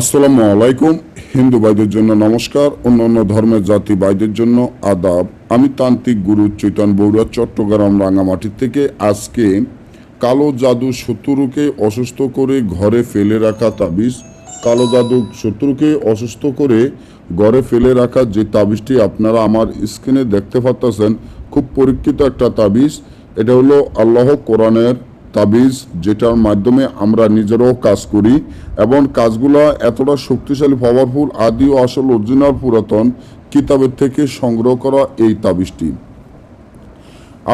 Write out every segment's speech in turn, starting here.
আসসালামু আলাইকুম। হিন্দু ভাইদের জন্য নমস্কার, অন্যান্য ধর্মের জাতি ভাইদের জন্য আদাব। আমি তান্ত্রিক গুরু চৈতন বৌরা চট্টগ্রাম রাঙামাটি থেকে। আজকে কালো জাদু শত্রুকে অসুস্থ করে ঘরে ফেলে রাখা তাবিজ। কালো জাদু শত্রুকে অসুস্থ করে ঘরে ফেলে রাখা যে তাবিজটি আপনারা আমার স্ক্রিনে দেখতে পাচ্ছেন খুব পরীক্ষিত একটা তাবিজ। এটা হলো আল্লাহ কোরআনের তাবিজ, যেটার মাধ্যমে আমরা নিজেরাও কাজ করি এবং কাজগুলো এতটা শক্তিশালী পাওয়ারফুল আদি ও আসল অরিজিনাল পুরাতন কিতাবের থেকে সংগ্রহ করা এই তাবিজটি।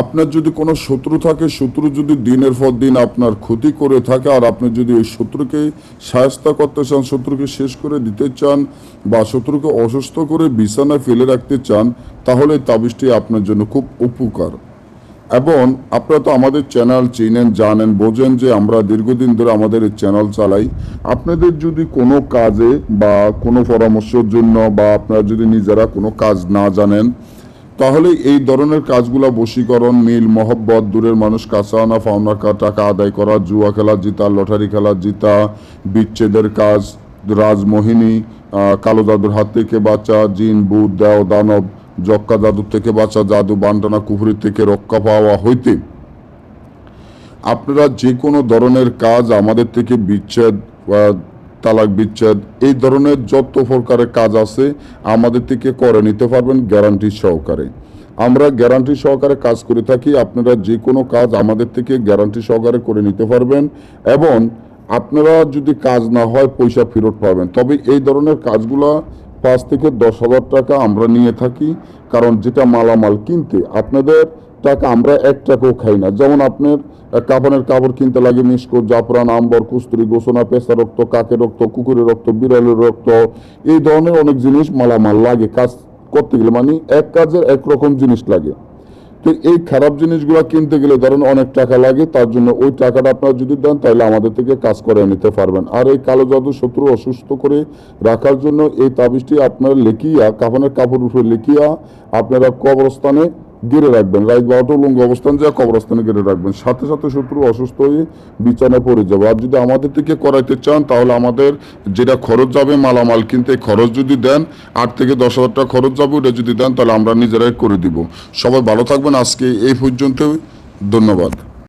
আপনার যদি কোনো শত্রু থাকে, শত্রু যদি দিনের পর দিন আপনার ক্ষতি করে থাকে আর আপনি যদি ওই শত্রুকে সাহায্য করতে চান, শত্রুকে শেষ করে দিতে চান বা শত্রুকে অসুস্থ করে বিছানায় ফেলে রাখতে চান, তাহলে তাবিজটি আপনার জন্য খুব উপকার। এবং আপনারা তো আমাদের চ্যানেল চিনেন, জানেন, বোঝেন যে আমরা দীর্ঘদিন ধরে আমাদের এই চ্যানেল চালাই। আপনাদের যদি কোনো কাজে বা কোনো পরামর্শের জন্য বা আপনারা যদি নিজেরা কোনো কাজ না জানেন, তাহলে এই ধরনের কাজগুলো বশীকরণ, মিল, মহব্বত, দূরের মানুষ কাছে আনা পাওনা টাকা আদায় করা, জুয়া খেলা, জিতা, লটারি খেলা, জিতা, বিচ্ছেদের কাজ, রাজমোহিনী কালো জাদুর হাত থেকে বাঁচা, জিন বুধ দেও, দানব জক্কা জাদু থেকে বাঁচা জাদু বান্টানা কুফুরি থেকে রক্ষা পাওয়া হইতে আপনারা যে কোনো ধরনের কাজ আমাদের থেকে বিচ্ছেদ তালাক বিচ্ছেদ, এই ধরনের যত প্রকারের কাজ আছে আমাদের থেকে করে নিতে পারবেন গ্যারান্টি সহকারে। আমরা গ্যারান্টি সহকারে কাজ করে থাকি, আপনারা যে কোনো কাজ আমাদের থেকে গ্যারান্টি সহকারে করে নিতে পারবেন এবং আপনারা যদি কাজ না হয় পয়সা ফেরত পাবেন। তবে এই ধরনের কাজগুলা পাঁচ থেকে দশ হাজার টাকা আমরা নিয়ে থাকি, কারণ যেটা মালামাল কিনতে, আপনাদের টাকা আমরা এক টাকাও খাই না। যেমন আপনার কাপানের কাপড় কিনতে লাগে মিসকো জাফরান, আম্বর, কুস্তুরি, গোসনা পেশা রক্ত, কাকের রক্ত, কুকুরের রক্ত, বিড়ালের রক্ত, এই ধরনের অনেক জিনিস মালামাল লাগে। কাজ করতে গেলে মানে এক কাজের একরকম জিনিস লাগে। তো এই খারাপ জিনিসগুলো কিনতে গেলে ধরেন অনেক টাকা লাগে, তার জন্য ওই টাকাটা আপনারা যদি দেন, তাহলে আমাদের থেকে কাজ করে নিতে পারবেন। আর এই কালো জাদু শত্রু অসুস্থ করে রাখার জন্য এই তাবিজটি আপনারা লেখিয়া কাফনের কাপড় উঠে লেখিয়া আপনারা কবরস্থানে গেড়ে রাখবেন রাইট বারোটা লুঙ্গ অবস্থান যা কবরস্থানে ঘিরে রাখবেন। সাথে সাথে শত্রু অসুস্থ হয়ে বিছানা পড়ে যাবে। আর যদি আমাদের থেকে করাইতে চান, তাহলে আমাদের যেটা খরচ যাবে মালামাল, কিন্তু এই খরচ যদি দেন, আট থেকে দশ হাজার টাকা খরচ যাবে, ওটা যদি দেন, তাহলে আমরা নিজেরাই করে দিব। সবাই ভালো থাকবেন। আজকে এই পর্যন্ত ধন্যবাদ।